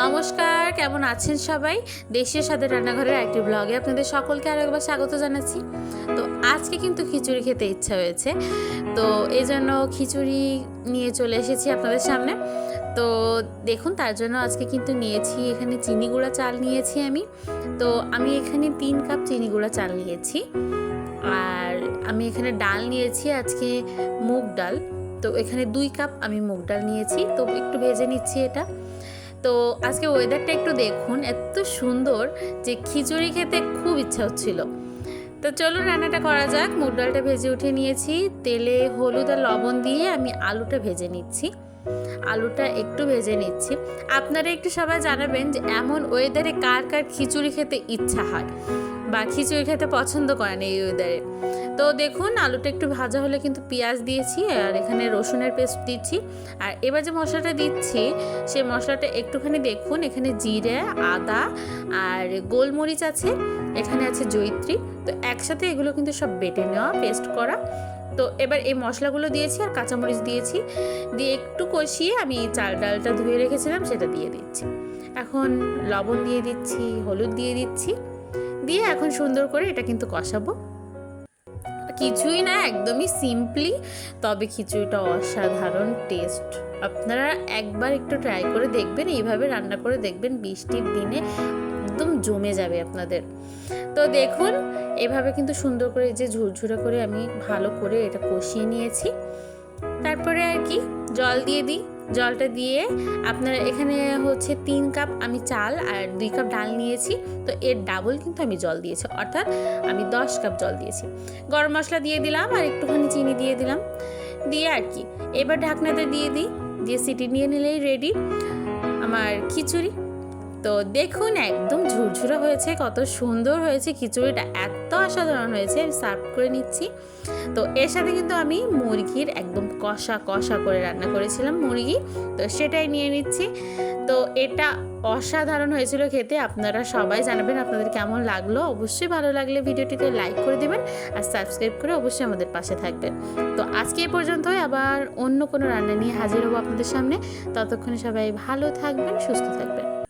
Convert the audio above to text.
নমস্কার, কেমন আছেন সবাই? দেশীয় স্বাদের রান্নাঘরের একটি ব্লগে আপনাদের সকলকে আরও একবার স্বাগত জানাচ্ছি। তো আজকে কিন্তু খিচুড়ি খেতে ইচ্ছা হয়েছে। তো এই জন্য খিচুড়ি নিয়ে চলে এসেছি আপনাদের সামনে। তো দেখুন, তার জন্য আজকে কিন্তু নিয়েছি এখানে চিনি গুঁড়া চাল নিয়েছি আমি। তো আমি এখানে তিন কাপ চিনি গুঁড়া চাল নিয়েছি। আর আমি এখানে ডাল নিয়েছি, আজকে মুগ ডাল। তো এখানে দুই কাপ আমি মুগ ডাল নিয়েছি। তো একটু ভেজে নিচ্ছি এটা। তো আজকে ওয়েদারটা একটু দেখুন, এত সুন্দর যে খিচুড়ি খেতে খুব ইচ্ছা হচ্ছিল। তো চলো রান্নাটা করা যাক। মুগ ডালটা ভেজে উঠে নিয়েছি। তেলে হলুদ আর লবণ দিয়ে আমি আলুটা ভেজে নিচ্ছি। আলুটা একটু ভেজে নিচ্ছি। আপনারা একটু সবাই জানাবেন যে এমন ওয়েদারে কার কার খিচুড়ি খেতে ইচ্ছা হয়। বা খিচুড়ি খেতে পছন্দ করেন এই ওয়েদারে তো দেখুন, আলুটা একটু ভাজা হলে কিন্তু পেঁয়াজ দিয়েছি আর এখানে রসুনের পেস্ট দিচ্ছি। আর এবার যে মশলাটা দিচ্ছি সেই মশলাটা একটুখানি দেখুন, এখানে জিরে, আদা আর গোলমরিচ আছে, এখানে আছে জৈত্রী। তো একসাথে এগুলো কিন্তু সব বেটে নেওয়া পেস্ট করা। তো এবার এই মশলাগুলো দিয়েছি আর কাঁচামরিচ দিয়েছি। দিয়ে একটু কষিয়ে আমি চাল ডালটা ধুয়ে রেখেছিলাম, সেটা দিয়ে দিচ্ছি। এখন লবণ দিয়ে দিচ্ছি, হলুদ দিয়ে দিচ্ছি। দিয়ে এখন সুন্দর করে এটা কিন্তু কষাবো। কিছুই না, একদমই সিম্পলি তবে খিচুড়িটা অসাধারণ টেস্ট আপনারা একবার একটু ট্রাই করে দেখবেন, এইভাবে রান্না করে দেখবেন, বৃষ্টির দিনে একদম জমে যাবে আপনাদের। তো দেখুন, এভাবে কিন্তু সুন্দর করে যে ঝুরঝুরে করে আমি ভালো করে এটা কষিয়ে নিয়েছি। তারপরে আর কি, জল দিয়ে দিই। জলটা দিয়ে আপনার এখানে হচ্ছে তিন কাপ আমি চাল আর দুই কাপ ডাল নিয়েছি। তো এর ডাবল কিন্তু আমি জল দিয়েছি, অর্থাৎ আমি দশ কাপ জল দিয়েছি। গরম মশলা দিয়ে দিলাম আর একটুখানি চিনি দিয়ে দিলাম। দিয়ে আর কি, এবার ঢাকনাতে দিয়ে দিই, দিয়ে সিটি নিয়ে নিলেই রেডি আমার খিচুড়ি। তো দেখুন, একদম ঝুরঝুরে হয়েছে, কত সুন্দর হয়েছে, খিচুড়িটা এত অসাধারণ হয়েছে, আমি সার্ভ করে নিচ্ছি। তো এর সাথে কিন্তু আমি মুরগির একদম কষা কষা করে রান্না করেছিলাম মুরগি, তো সেটাই নিয়ে নিচ্ছি। তো এটা অসাধারণ হয়েছিল খেতে, আপনারা সবাই জানাবেন আপনাদের কেমন লাগল। অবশ্যই ভালো লাগলে ভিডিওটিতে লাইক করে দেবেন আর সাবস্ক্রাইব করে অবশ্যই আমাদের পাশে থাকবেন। তো আজকে এ পর্যন্তই, আবার অন্য কোনো রান্না নিয়ে হাজির হব আপনাদের সামনে। ততক্ষণে সবাই ভালো থাকবেন, সুস্থ থাকবেন।